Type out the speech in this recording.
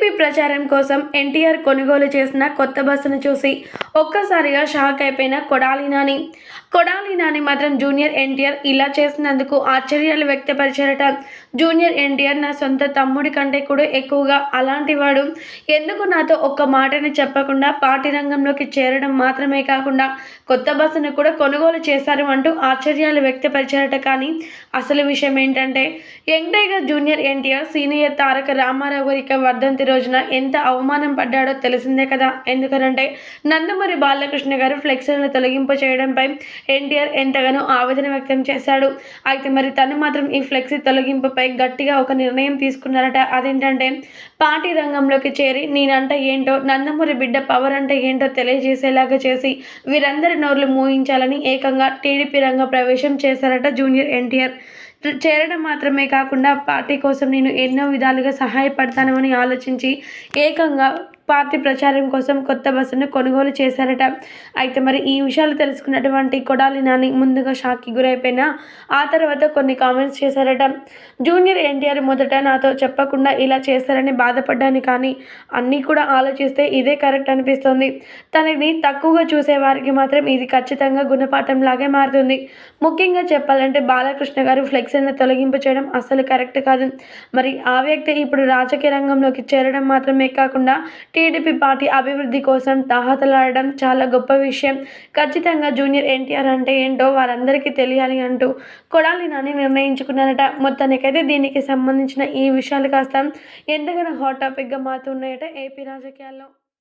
TDP ప్రచారం కోసం ఎన్టీఆర్ కొనుగోలు చేసిన కొత్త బస్సును చూసి ఒక్కసారిగా షాక్ అయిపోయిన కొడాలి నాని. కొడాలి నాని మాత్రం జూనియర్ ఎన్టీఆర్ ఇలా చేసినందుకు ఆశ్చర్యాలు వ్యక్తపరిచారట. జూనియర్ ఎన్టీఆర్ నా సొంత తమ్ముడి కంటే కూడా ఎక్కువగా అలాంటి వాడు ఎందుకు నాతో ఒక్క మాటని చెప్పకుండా పార్టీ రంగంలోకి చేరడం మాత్రమే కాకుండా కొత్త బస్సును కూడా కొనుగోలు చేశారు అంటూ ఆశ్చర్యాలు వ్యక్తపరిచారట. కానీ అసలు విషయం ఏంటంటే young tiger junior NTR senior Taraka Rama Rao గారి వర్ధంతి రోజున ఎంత అవమానం పడ్డాడో తెలిసిందే కదా. ఎందుకనంటే నందమూరి బాలకృష్ణ గారు ఫ్లెక్సీలను తొలగింపు చేయడంపై ఎన్టీఆర్ ఎంతగానో ఆవేదన వ్యక్తం చేశాడు. అయితే మరి తను మాత్రం ఈ ఫ్లెక్సీ తొలగింపుపై గట్టిగా ఒక నిర్ణయం తీసుకున్నారట. అదేంటంటే పార్టీ రంగంలోకి చేరి నేనంట ఏంటో నందమూరి బిడ్డ పవర్ అంటే ఏంటో తెలియజేసేలాగా చేసి వీరందరి నోర్లు మూయించాలని ఏకంగా టీడీపీ రంగ ప్రవేశం చేశారట జూనియర్ ఎన్టీఆర్. చేరడం మాత్రమే కాకుండా పార్టీ కోసం నేను ఎన్నో విధాలుగా సహాయపడతానని ఆలోచించి ఏకంగా పార్టీ ప్రచారం కోసం కొత్త బస్సును కొనుగోలు చేశారట. అయితే మరి ఈ విషయాలు తెలుసుకున్నటువంటి కొడాలి నాని ముందుగా షాక్కి గురైపోయినా ఆ తర్వాత కొన్ని కామెంట్స్ చేశారట. జూనియర్ ఎన్టీఆర్ మొదట నాతో చెప్పకుండా ఇలా చేశారని బాధపడ్డాను కానీ అన్నీ కూడా ఆలోచిస్తే ఇదే కరెక్ట్ అనిపిస్తుంది. తనని తక్కువగా చూసే వారికి మాత్రం ఇది ఖచ్చితంగా గుణపాఠం లాగే మారుతుంది. ముఖ్యంగా చెప్పాలంటే బాలకృష్ణ గారు ఫ్లెక్సీని తొలగింపు చేయడం అసలు కరెక్ట్ కాదు. మరి ఆ వ్యక్తి ఇప్పుడు రాజకీయ రంగంలోకి చేరడం మాత్రమే కాకుండా టీడీపీ పార్టీ అభివృద్ధి కోసం తాహతలాడడం చాలా గొప్ప విషయం. ఖచ్చితంగా జూనియర్ ఎన్టీఆర్ అంటే ఏంటో వారందరికీ తెలియాలి అంటూ కొడాలి నాని నిర్ణయించుకున్నారట. మొత్తానికైతే దీనికి సంబంధించిన ఈ విషయాలు కాస్త ఎంతగానో హాట్ టాపిక్గా మారుతున్నాయట ఏపీ రాజకీయాల్లో.